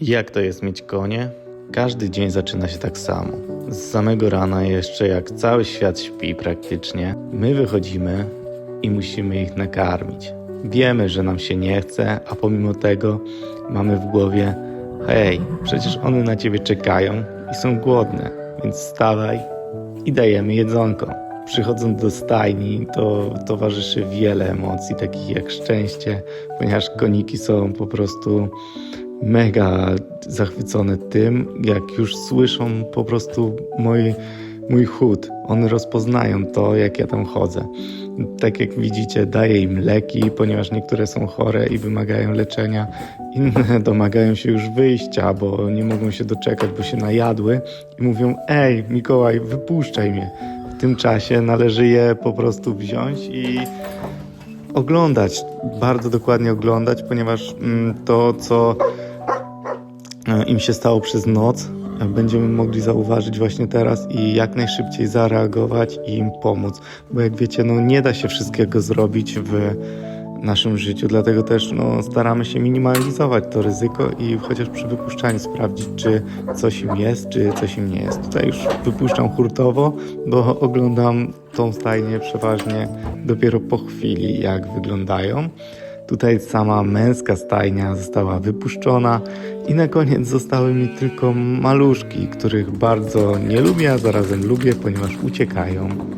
Jak to jest mieć konie? Każdy dzień zaczyna się tak samo. Z samego rana jeszcze jak cały świat śpi praktycznie, my wychodzimy i musimy ich nakarmić. Wiemy, że nam się nie chce, a pomimo tego mamy w głowie hej, przecież one na ciebie czekają i są głodne, więc wstawaj i dajemy jedzonko. Przychodząc do stajni, to towarzyszy wiele emocji, takich jak szczęście, ponieważ koniki są po prostu mega zachwycone tym, jak już słyszą po prostu mój, mój chód. One rozpoznają to, jak ja tam chodzę. Tak jak widzicie, daję im leki, ponieważ niektóre są chore i wymagają leczenia, inne domagają się już wyjścia, bo nie mogą się doczekać, bo się najadły i mówią: Ej, Mikołaj, wypuszczaj mnie. W tym czasie należy je po prostu wziąć i oglądać, bardzo dokładnie oglądać, ponieważ mm, to, co e, im się stało przez noc, e, będziemy mogli zauważyć właśnie teraz i jak najszybciej zareagować i im pomóc. Bo jak wiecie, no nie da się wszystkiego zrobić w naszym życiu, dlatego też no, staramy się minimalizować to ryzyko i chociaż przy wypuszczaniu sprawdzić, czy coś im jest, czy coś im nie jest. Tutaj już wypuszczam hurtowo, bo oglądam tą stajnię przeważnie dopiero po chwili, jak wyglądają. Tutaj sama męska stajnia została wypuszczona i na koniec zostały mi tylko maluszki, których bardzo nie lubię, a zarazem lubię, ponieważ uciekają.